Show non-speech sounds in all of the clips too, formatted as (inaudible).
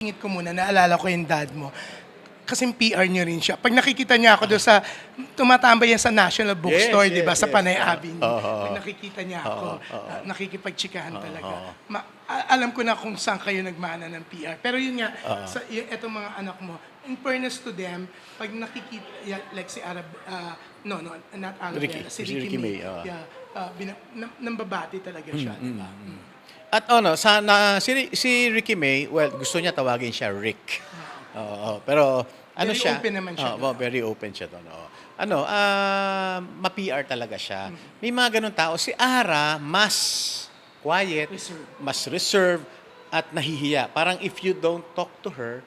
Ingit ko muna, naalala ko yung dad mo. Kasi PR niyo rin siya. Pag nakikita niya ako doon sa, tumatambay yan sa National Bookstore, Yes, di ba? yes, Sa yes. Panay. Avenue. Oo. Pag nakikita niya ako, Oo, oo. uh, nakikipagtsikahan talaga. oo. Ma- a- alam ko na kung saan kayo nagmana ng PR. Pero yun nga, sa yung, etong mga anak mo, in fairness to them, pag nakikita, yeah, like si Arab, uh, no, no, not Arabella, Ricky. si Si Ricky, Ricky May, oo. yeah, uh, bina- nam- nambabati talaga siya, di ba? Mm. At ano, sana si, Ri- si Ricky May, well, gusto niya tawagin siya Rick. Oo, pero ano Very siya? open naman siya Oo, doon. very open siya doon. oo. Ano, ah, ma-PR talaga siya. May mga ganun tao. Si Ara, mas quiet, Reserve. mas reserved, at nahihiya. Parang if you don't talk to her,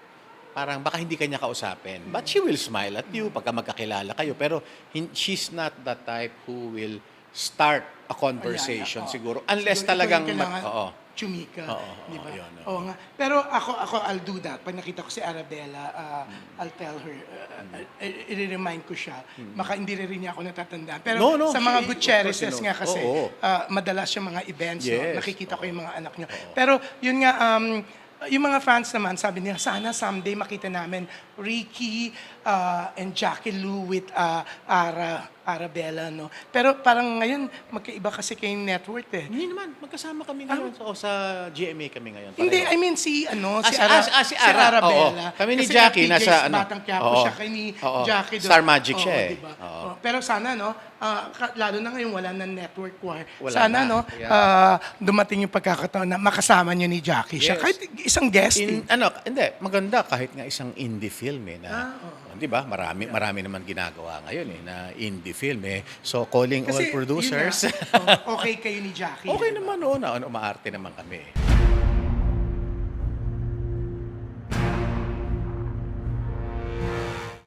parang baka hindi kanya kausapin. But she will smile at you pagka magkakilala kayo. Pero hin- she's not the type who will start a conversation Ayan, oo. siguro. Unless Siguro talagang... yung kailangan oo. Chumika, Oo, di ba? yun, oo. Oo nga. Pero ako, ako, I'll do that. Pag nakita ko si Arabella, uh, I'll tell her, uh, uh, i-remind ko siya. Baka hindi rin niya ako natatandaan. Pero No, no, sa mga Gutierrez's of course, nga you know. kasi, Oo. uh, madalas yung mga events, no? Yes, nakikita ko yung mga anak niyo. Pero yun nga, um, yung mga fans naman, sabi nila, sana someday makita namin Ricky uh, and Jackie Lou with uh, Ara, Arabella, no? Pero parang ngayon, magkaiba kasi kayong net worth eh. Hindi naman, magkasama kami ngayon. O sa GMA kami ngayon. Hindi, pareho. I mean si ano, Ah, si, si- Ara, ah, si- ah, si Ara, Arabella. oo. Kami ni Kasi Jackie, nasa sa ano, Batang Quiapo oo. siya, kay ni Oo. Jackie doon. Star Magic siya Oo, eh. diba? Oo. Oo. Pero sana, no, ah, ka- lalo na ngayon wala na network war. Wala sana, na. no, Yeah. ah, dumating yung pagkakataon na makasama niyo ni Jackie siya. Yes. Kahit isang guesting. In, ano, hindi, maganda kahit nga isang indie film eh na, Ah, oo. di ba? Marami marami naman ginagawa ngayon eh na indie film eh. So calling all Kasi, yun producers. nga, oh, okay kayo ni Jackie. (laughs) okay naman na, ano, umaarte naman kami. eh.